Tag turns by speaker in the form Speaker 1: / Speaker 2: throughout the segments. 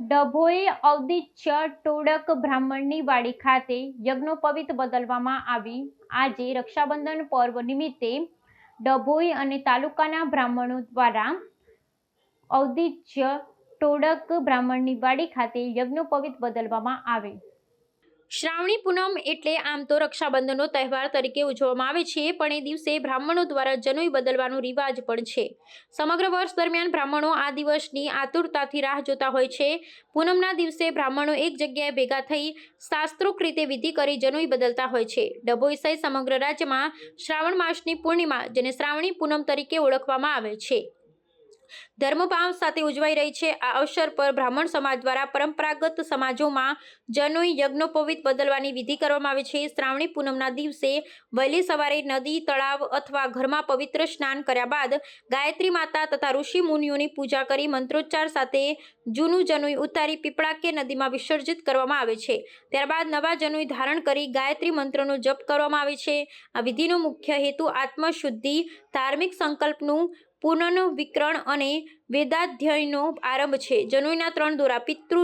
Speaker 1: ડભોઈ ઔદિત્ય ટોડક બ્રાહ્મણની વાડી ખાતે યજ્ઞોપવિત બદલવામાં આવી. આજે રક્ષાબંધન પર્વ નિમિત્તે ડભોઈ અને તાલુકાના બ્રાહ્મણો દ્વારા ઔદિત્ય ટોડક બ્રાહ્મણની વાડી ખાતે યજ્ઞોપવિત બદલવામાં આવે. શ્રાવણી પૂનમ એટલે આમ તો રક્ષાબંધનનો તહેવાર તરીકે ઉજવવામાં આવે છે, પણ એ દિવસે બ્રાહ્મણો દ્વારા જનોઈ બદલવાનો રિવાજ પણ છે. સમગ્ર વર્ષ દરમિયાન બ્રાહ્મણો આ દિવસની આતુરતાથી રાહ જોતા હોય છે. પૂનમના દિવસે બ્રાહ્મણો એક જગ્યાએ ભેગા થઈ શાસ્ત્રોક્ત રીતે વિધિ કરી જનોઈ બદલતા હોય છે. ડભોઈ સહિત સમગ્ર રાજ્યમાં શ્રાવણ માસની પૂર્ણિમા, જેને શ્રાવણી પૂનમ તરીકે ઓળખવામાં આવે છે. ધર્મભાવ સાથે ઉજવાઈ રહી છે. આ અવસર પર બ્રાહ્મણ સમાજ દ્વારા પરંપરાગત સમાજોમાં જનોઈ યજ્ઞોપવિત બદલવાની વિધિ કરવામાં આવે છે. શ્રાવણી પૂનમના દિવસે વહેલી સવારે નદી, તળાવ અથવા ઘરમાં પવિત્ર સ્નાન કર્યા બાદ ગાયત્રી માતા તથા ઋષિ મુનિઓની પૂજા કરી મંત્રોચ્ચાર સાથે જૂનું જનોઈ ઉતારી પીપળા કે નદીમાં વિસર્જિત કરવામાં આવે છે. ત્યારબાદ નવા જનોઈ ધારણ કરી ગાયત્રી મંત્રનો જપ કરવામાં આવે છે. આ વિધિનો મુખ્ય હેતુ આત્મશુદ્ધિ, ધાર્મિક સંકલ્પનું પુનર્વિકરણ અને વેદાધ્યયનો આરંભ છે. જનુઈના ત્રણ દોરા પિતૃ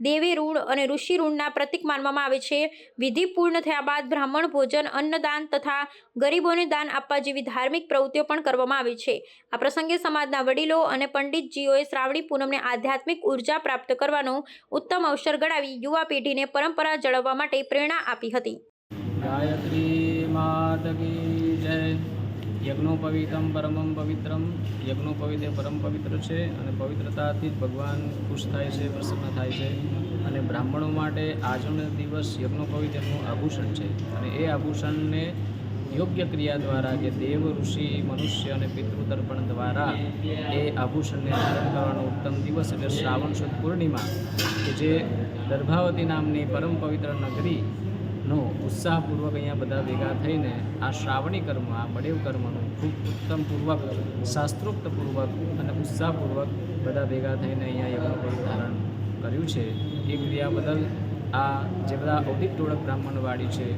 Speaker 1: દેવી ઋણ અને ઋષિ ઋણના પ્રતિક માનવામાં આવે છે. વિધિ પૂર્ણ થયા બાદ બ્રાહ્મણ ભોજન, અન્નદાન તથા ગરીબોને દાન આપવા જેવી ધાર્મિક પ્રવૃત્તિઓ પણ કરવામાં આવે છે. આ પ્રસંગે સમાજના વડીલો અને પંડિતજીઓએ શ્રાવણી પૂનમને આધ્યાત્મિક ઊર્જા પ્રાપ્ત કરવાનો ઉત્તમ અવસર ગણાવી યુવા પેઢીને પરંપરા જળવવા માટે પ્રેરણા આપી હતી.
Speaker 2: ગાયત્રી માતા જય. યજ્ઞોપવિતમ પરમમ પવિત્રમ. યજ્ઞોપવિત એ પરમ પવિત્ર છે અને પવિત્રતાથી જ ભગવાન ખુશ થાય છે, પ્રસન્ન થાય છે. અને બ્રાહ્મણો માટે આજનો દિવસ યજ્ઞોપવિત એમનું આભૂષણ છે. અને એ આભૂષણને યોગ્ય ક્રિયા દ્વારા કે દેવ, ઋષિ, મનુષ્ય અને પિતૃતર્પણ દ્વારા એ આભૂષણને ધારણ કરવાનો ઉત્તમ દિવસ એટલે શ્રાવણ સુદ પૂર્ણિમા, કે જે દર્ભાવતી નામની પરમ પવિત્ર નગરી નો, ઉત્સાહપૂર્વક અહીંયા બધા ભેગા થઈને આ શ્રાવણી કર્મ, આ બળેવ કર્મનું ખૂબ ઉત્તમપૂર્વક, શાસ્ત્રોક્તપૂર્વક અને ઉત્સાહપૂર્વક બધા ભેગા થઈને અહીંયા યજ્ઞોપવિત ધારણ કર્યું છે. એ ક્રિયા બદલ આ જે બધા ઔદિક ટોળક બ્રાહ્મણવાડી છે